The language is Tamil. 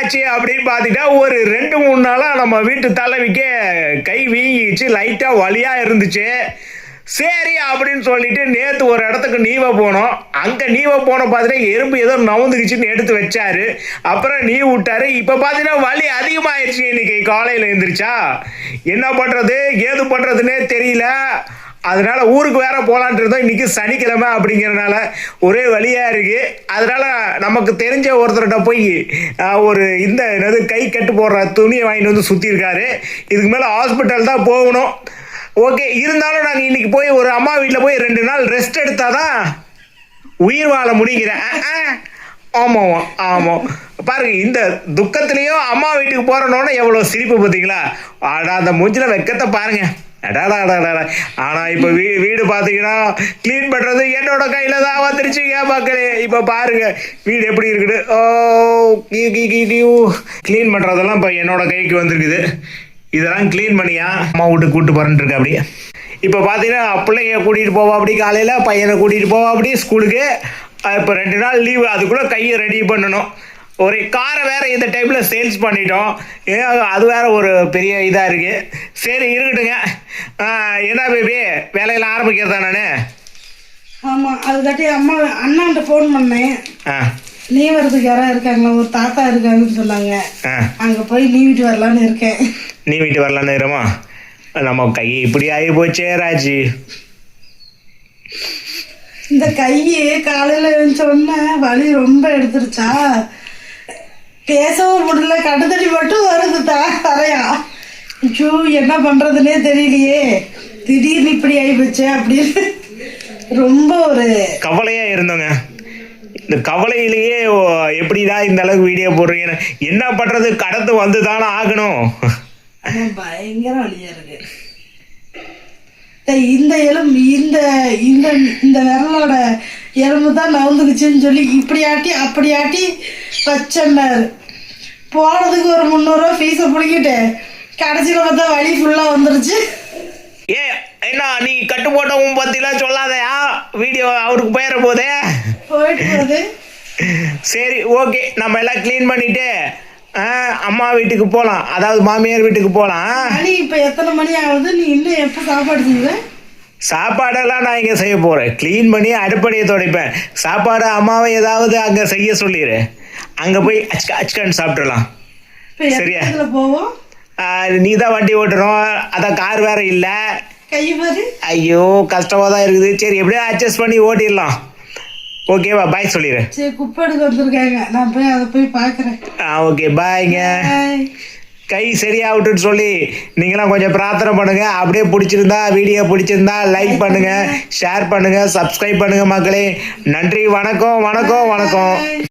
என்னாச்சு அப்படின்னு பார்த்துட்டா ஒரு ரெண்டு மூணு நாளாக நம்ம வீட்டு தலைவிக்கு கை வீங்கிச்சு லைட்டாக வலியாக இருந்துச்சு. சரி அப்படின்னு சொல்லிட்டு நேற்று ஒரு இடத்துக்கு நீவ போனோம். அங்கே நீவ போன பார்த்தீங்கன்னா எறும்பு ஏதோ நவுந்துக்குச்சுன்னு எடுத்து வச்சாரு. அப்புறம் நீ விட்டாரு. இப்போ பார்த்தீங்கன்னா வலி அதிகமாயிருச்சு இன்னைக்கு காலையில் எழுந்திரிச்சா என்ன பண்ணுறது ஏது பண்ணுறதுன்னே தெரியல. அதனால ஊருக்கு வேற போகலான்ட்டு இருந்தோம். இன்னைக்கு சனிக்கிழமை அப்படிங்கறதுனால ஒரே வழியா இருக்கு. அதனால நமக்கு தெரிஞ்ச ஒருத்தர்கிட்ட போய் ஒரு இந்த என்னது கை கட்டு போடுற துணியை வாங்கிட்டு வந்து சுற்றிருக்காரு இதுக்கு மேலே ஹாஸ்பிட்டல் தான் போகணும். ஓகே இருந்தாலும் நாங்கள் இன்னைக்கு போய் ஒரு அம்மா வீட்டில் போய் ரெண்டு நாள் ரெஸ்ட் எடுத்தாதான் உயிர் வாழ முடிகிறேன் ஆமாம் ஆமாம் பாருங்க இந்த துக்கத்திலையும் அம்மா வீட்டுக்கு போறனோட எவ்வளோ சிரிப்பு பார்த்தீங்களா? ஆடா அந்த மூஞ்சில வெக்கத்தை பாருங்கள் ஆனா இப்ப வீ வீடு பாத்தீங்கன்னா க்ளீன் பண்றது என்னோட கையில தான் வந்துருச்சுங்க மக்களே? இப்ப பாருங்க வீடு எப்படி இருக்குது? ஓ க்ளீன் பண்றதெல்லாம் இப்ப என்னோட கைக்கு வந்திருக்குது. இதெல்லாம் க்ளீன் பண்ணியா? அம்மா வீட்டுக்கு கூட்டு போறேன்ட்டு இருக்கு அப்படி இப்போ பார்த்தீங்கன்னா பிள்ளைங்க கூட்டிகிட்டு போவா அப்படி காலையில் பையனை கூட்டிகிட்டு போவா அப்படி ஸ்கூலுக்கு. இப்போ ரெண்டு நாள் லீவு அதுக்குள்ளே கையை ரெடி பண்ணணும். ஒரு காரை வேற இந்த டைமில் சேல்ஸ் பண்ணிட்டோம். ஏன் அது வேற ஒரு பெரிய இதாக இருக்கு. சரி இருக்கட்டுங்க என்ன பேபி? வேலையெல்லாம் ஆரம்பிக்கிறதா நான்? ஆமா அதுக்காட்டி அம்மா அண்ணாண்ட ஃபோன் பண்ணேன். ஆ. லீவ் யாராவது இருக்காங்களா ஒரு தாத்தா இருக்காங்கன்னு சொன்னாங்க. அங்க போய் லீவிட்டு வரலான்னு இருக்கேன். நீ வீட்டு வரலான்னு இருமா நம்ம கை இப்படி ஆகி போச்சே ராஜி. இந்த கையே காலையில சொன்ன வலி ரொம்ப எடுத்துருச்சா. பேசவும் முடியல கடுதடி மட்டும் வருது தா தரையா. ஐயோ என்ன பண்றதுனே தெரியலையே. திடீர்னு இப்படி ஆகி போச்சு அப்படின்னு. ரொம்ப ஒரு கவலையா இருந்தோங்க. இந்த கவலையிலேயே ஓ, எப்படிடா இந்த அளவுக்கு வீடியோ போடுறீங்க? என்ன பண்றது? கடந்து வந்து தானே ஆகணும். பயங்கர வலியா இருக்கு. இந்த எலும்பு இந்த இந்த இந்த விரலோட எலும்பு தான் நவுந்துக்குச்சுன்னு சொல்லி இப்படி ஆட்டி அப்படி ஆட்டி வச்சேன்னாரு. போனதுக்கு ஒரு முந்நூறுரூவா ஃபீஸை பிடிக்கிட்டு கடைசியில் பார்த்தா வலி ஃபுல்லாக வந்துருச்சு. ஏ என்ன நீ கட்டு போட்டவும் பத்திலாம் சொல்லாதயா? வீடியோ அவருக்கு போயிட போதே? போயிட்டு சரி ஓகே. நம்ம எல்லாம் க்ளீன் பண்ணிட்டு அம்மா வீட்டுக்கு போகலாம் அதாவது மாமியார் வீட்டுக்கு போகலாம் மணி இப்போ எத்தனை மணி ஆகுது? நீ இன்னும் எப்போ சாப்பாடு செய்வ? சாப்பாடெல்லாம் நான் இங்கே செய்ய போகிறேன் க்ளீன் பண்ணி அடுப்படியை துடைப்பேன். சாப்பாடு அம்மாவை ஏதாவது அங்கே செய்ய சொல்லிடு அங்கே போய் அச்சுக்க அச்சுக்கான்னு சாப்பிட்றலாம் சரியா? போவோம்? நீ தான் வண்டி ஓட்டுறோம். அதான் கார் வேற இல்லை. ஐயோ கஷ்டமாக தான் இருக்குது. சரி எப்படியோ அட்ஜஸ்ட் பண்ணி ஓட்டிடலாம். ஓகேவா பாய் சொல்லிடு. சரி குப்பை எடுக்க வந்திருக்காங்க. நான் போய் அதை போய் பார்க்குறேன். ஆ ஓகே பாய்ங்க பாய் கை சரியாகட்டுன்னு சொல்லி நீங்களாம் கொஞ்சம் பிரார்த்தனை பண்ணுங்க. அப்படியே பிடிச்சிருந்தா வீடியோ பிடிச்சிருந்தா லைக் பண்ணுங்க. ஷேர் பண்ணுங்க. சப்ஸ்கிரைப் பண்ணுங்க மக்களே. நன்றி வணக்கம் வணக்கம் வணக்கம்.